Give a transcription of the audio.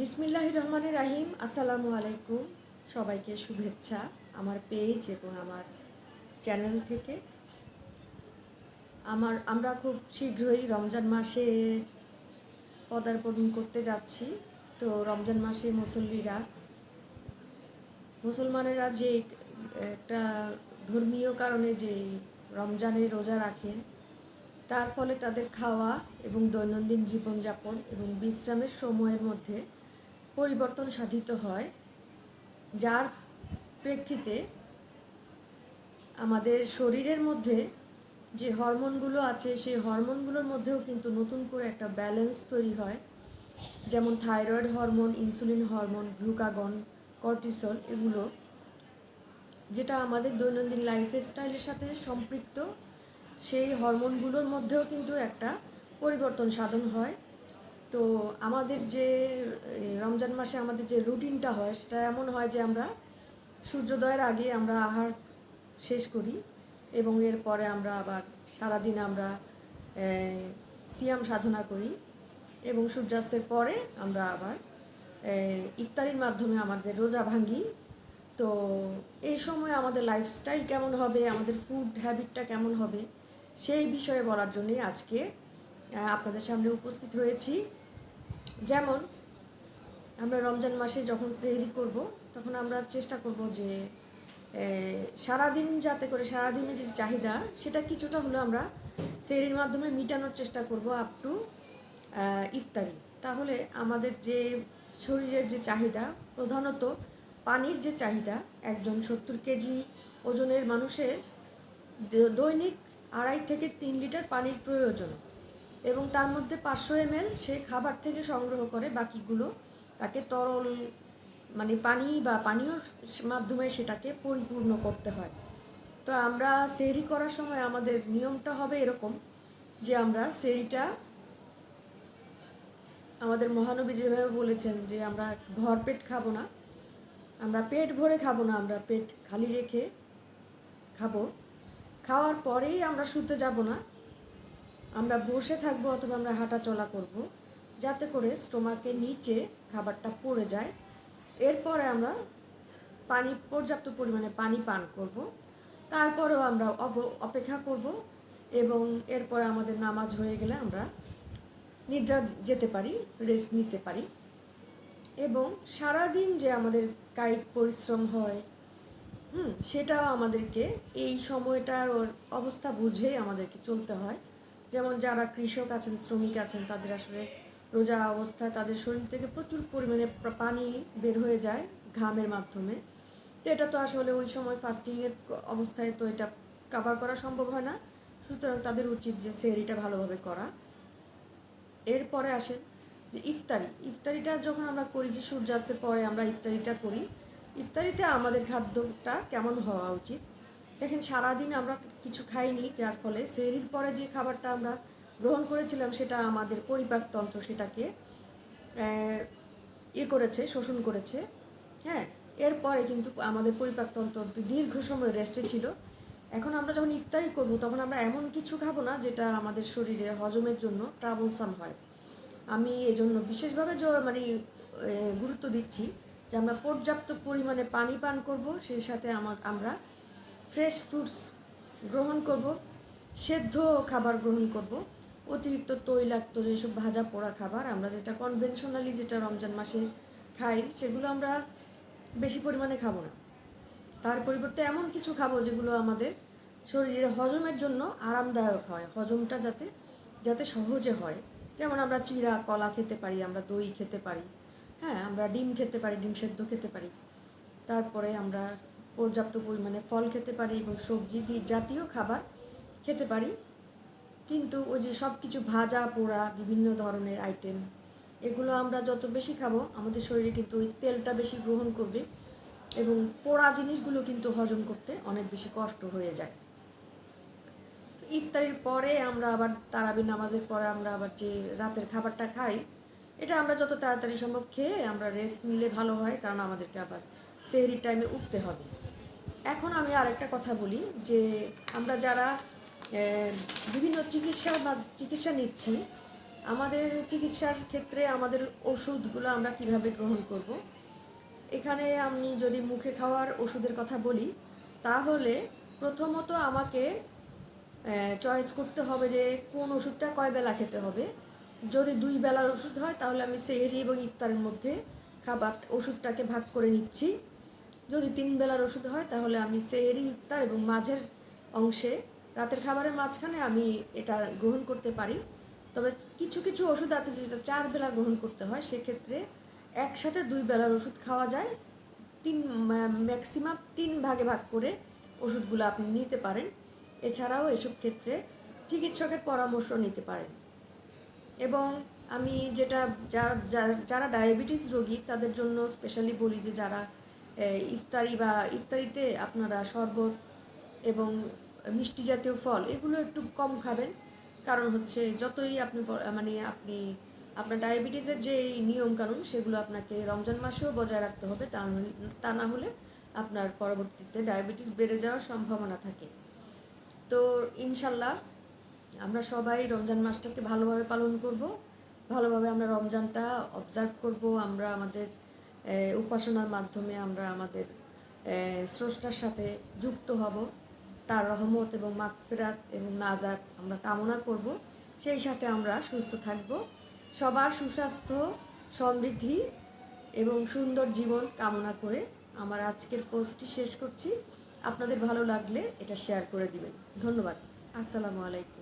বিসমিল্লাহ রহমান রাহিম আসসালামু আলাইকুম। সবাইকে শুভেচ্ছা আমার পেজ এবং আমার চ্যানেল থেকে। আমার, আমরা খুব শীঘ্রই রমজান মাসের পদার্পণ করতে যাচ্ছি। তো রমজান মাসে মুসল্লিরা, মুসলমানেরা যে একটা ধর্মীয় কারণে যে রমজানের রোজা রাখেন, তার ফলে তাদের খাওয়া এবং দৈনন্দিন জীবনযাপন এবং বিশ্রামের সময়ের মধ্যে পরিবর্তন সাধিত হয়, যার প্রেক্ষিতে আমাদের শরীরের মধ্যে যে হরমোনগুলো আছে, সেই হরমোনগুলোর মধ্যেও কিন্তু নতুন করে একটা ব্যালেন্স তৈরি হয়। যেমন thyroid hormone, insulin hormone, glucagon, cortisol এগুলো, যেটা আমাদের দৈনন্দিন লাইফস্টাইলের সাথে সম্পৃক্ত, সেই হরমোনগুলোর মধ্যেও কিন্তু একটা পরিবর্তন সাধন হয়। তো আমাদের যে রমজান মাসে আমাদের যে রুটিনটা হয়, সেটা এমন হয় যে আমরা সূর্যোদয়ের আগে আমরা আহার শেষ করি এবং এরপরে আমরা আবার সারাদিন আমরা সিয়াম সাধনা করি এবং সূর্যাস্তের পরে আমরা আবার ইফতারির মাধ্যমে আমাদের রোজা ভাঙ্গি। তো এই সময় আমাদের লাইফস্টাইল কেমন হবে, আমাদের ফুড হ্যাবিটটা কেমন হবে, সেই বিষয়ে বলার জন্যই আজকে আপনাদের সামনে উপস্থিত হয়েছি। যেমন, আমরা রমজান মাসে যখন সেহরি করব, তখন আমরা চেষ্টা করব যে সারাদিন যাতে করে সারাদিনের যে চাহিদা, সেটা কিছুটা হলেও আমরা সেহরির মাধ্যমে মিটানোর চেষ্টা করব আপ টু ইফতারি। তাহলে আমাদের যে শরীরের যে চাহিদা, প্রধানত পানির যে চাহিদা, একজন সত্তর কেজি ওজনের মানুষের দৈনিক আড়াই থেকে তিন লিটার পানির প্রয়োজন। এবং তার মধ্যে পাঁচশো এমএল সে খাবার থেকে সংগ্রহ করে বাকিগুলো তাকে তরল মানে পানি বা পানীয় মাধ্যমে সেটাকে পরিপূর্ণ করতে হয়। তো আমরা সেহরি করার সময় আমাদের নিয়মটা হবে এরকম যে আমরা সেহরিটা আমাদের মহানবী যেভাবে বলেছেন যে আমরা ভরপেট খাব না, আমরা পেট ভরে খাব না, আমরা পেট খালি রেখে খাব। খাওয়ার পরেই আমরা শুতে যাব না আমরা বসে থাকব অথবা আমরা হাঁটা চলা করব, যাতে করে স্টোমাকে নিচে খাবারটা পড়ে যায়। এরপরে আমরা পানি, পর্যাপ্ত পরিমাণে পানি পান করব। তারপরেও আমরা অপেক্ষা করব এবং এরপরে আমাদের নামাজ হয়ে গেলে আমরা নিদ্রা যেতে পারি, রেস্ট নিতে পারি। এবং সারাদিন যে আমাদের কায়িক পরিশ্রম হয়, হুম, সেটাও আমাদেরকে এই সময়টার অবস্থা বুঝেই আমাদেরকে চলতে হয়। যেমন যারা কৃষক আছেন, শ্রমিক আছেন, তাদের আসলে রোজা অবস্থায় তাদের শরীর থেকে প্রচুর পরিমাণে পানি বের হয়ে যায় ঘামের মাধ্যমে। তো এটা তো আসলে ওই সময় ফাস্টিংয়ের অবস্থায় তো এটা কাভার করা সম্ভব হয় না। সুতরাং তাদের উচিত যে সেহরিটা ভালোভাবে করা। এরপরে আসেন যে ইফতারি। ইফতারিটা যখন আমরা করি যে সূর্যাস্তের পরে আমরা ইফতারিটা করি, ইফতারিতে আমাদের খাদ্যটা কেমন হওয়া উচিত? দেখেন, সারাদিন আমরা কিছু খাইনি, যার ফলে সেহরির পরে যে খাবারটা আমরা গ্রহণ করেছিলাম, সেটা আমাদের পরিপাকতন্ত্র সেটাকে ইয়ে করেছে, শোষণ করেছে। হ্যাঁ এরপরে কিন্তু আমাদের পরিপাকতন্ত্র দীর্ঘ সময় রেস্টে ছিল। এখন আমরা যখন ইফতারি করব, তখন আমরা এমন কিছু খাব না, যেটা আমাদের শরীরে হজমের জন্য ট্রাবলসাম হয়। আমি এজন্য বিশেষভাবে মানে গুরুত্ব দিচ্ছি যে আমরা পর্যাপ্ত পরিমাণে পানি পান করব, সেই সাথে আমা- আমরা ফ্রেশ ফ্রুটস গ্রহণ করব, সেদ্ধ খাবার গ্রহণ করব, অতিরিক্ত তৈলাক্ত যেসব ভাজা পোড়া খাবার আমরা যেটা কনভেনশনালি যেটা রমজান মাসে খাই, সেগুলো আমরা বেশি পরিমাণে খাব না। তার পরিবর্তে এমন কিছু খাব যেগুলো আমাদের শরীরে হজমের জন্য আরামদায়ক হয়, হজমটা যাতে যাতে সহজে হয়। যেমন আমরা চিড়া, কলা খেতে পারি, আমরা দই খেতে পারি হ্যাঁ আমরা ডিম খেতে পারি, ডিম সেদ্ধ খেতে পারি। তারপরে আমরা পর্যাপ্ত পরিমাণে ফল খেতে পারি এবং সবজি জাতীয় খাবার খেতে পারি। কিন্তু ওই যে সব কিছু ভাজা, পোড়া, বিভিন্ন ধরনের আইটেম এগুলো আমরা যত বেশি খাব, আমাদের শরীরে কিন্তু ওই তেলটা বেশি গ্রহণ করবে এবং পোড়া জিনিসগুলো কিন্তু হজম করতে অনেক বেশি কষ্ট হয়ে যায়। ইফতারির পরে আমরা আবার তারাবি নামাজের পরে আমরা আবার যে রাতের খাবারটা খাই, এটা আমরা যত তাড়াতাড়ি সম্ভব খেয়ে আমরা রেস্ট নিলে ভালো হয়, কারণ আমাদেরকে আবার সেহরির টাইমে উঠতে হবে। এখন আমি আরেকটা কথা বলি, যে আমরা যারা বিভিন্ন চিকিৎসা বা চিকিৎসা নিচ্ছি, আমাদের চিকিৎসার ক্ষেত্রে আমাদের ওষুধগুলো আমরা কীভাবে গ্রহণ করব? এখানে আমি যদি মুখে খাওয়ার ওষুধের কথা বলি, তাহলে প্রথমত আমাকে চয়েস করতে হবে যে কোন ওষুধটা কয় বেলা খেতে হবে। যদি দুই বেলার ওষুধ হয়, তাহলে আমি সেহেরি এবং ইফতারের মধ্যে খাবার, ওষুধটাকে ভাগ করে নিচ্ছি। যদি তিন বেলার ওষুধ হয়, তাহলে আমি সেহেরি, ইফতার এবং মাঝের অংশে, রাতের খাবারের মাঝখানে আমি এটা গ্রহণ করতে পারি। তবে কিছু কিছু ওষুধ আছে যেটা চার বেলা গ্রহণ করতে হয়, সেক্ষেত্রে একসাথে দুই বেলার ওষুধ খাওয়া যায়। তিন ম্যাক্সিমাম তিন ভাগে ভাগ করে ওষুধগুলো আপনি নিতে পারেন। এছাড়াও এসব ক্ষেত্রে চিকিৎসকের পরামর্শ নিতে পারেন। এবং আমি যেটা, যারা ডায়াবেটিস রোগী, তাদের জন্য স্পেশালি বলি যে যারা ইফতারি বা ইফতারিতে আপনারা শরবত এবং মিষ্টি জাতীয় ফল, এগুলো একটু কম খাবেন। কারণ হচ্ছে যতই আপনি মানে আপনি, আপনার ডায়াবেটিসের যে নিয়মকানুন, সেগুলো আপনাকে রমজান মাসেও বজায় রাখতে হবে। তা তা না হলে আপনার পরবর্তীতে ডায়াবেটিস বেড়ে যাওয়ার সম্ভাবনা থাকে। তো ইনশাল্লাহ আমরা সবাই রমজান মাসটাকে ভালোভাবে পালন করব। ভালোভাবে আমরা রমজানটা অবজার্ভ করব। আমরা আমাদের উপাসনার মাধ্যমে আমরা আমাদের স্রষ্টার সাথে যুক্ত হব। তার রহমত এবং মাগফিরাত এবং নাজাত আমরা কামনা করব। সেই সাথে আমরা সুস্থ থাকব। সবার সুস্বাস্থ্য, সমৃদ্ধি এবং সুন্দর জীবন কামনা করে আমার আজকের পোস্টটি শেষ করছি। আপনাদের ভালো লাগলে এটা শেয়ার করে দিবেন। ধন্যবাদ। আসসালামু আলাইকুম।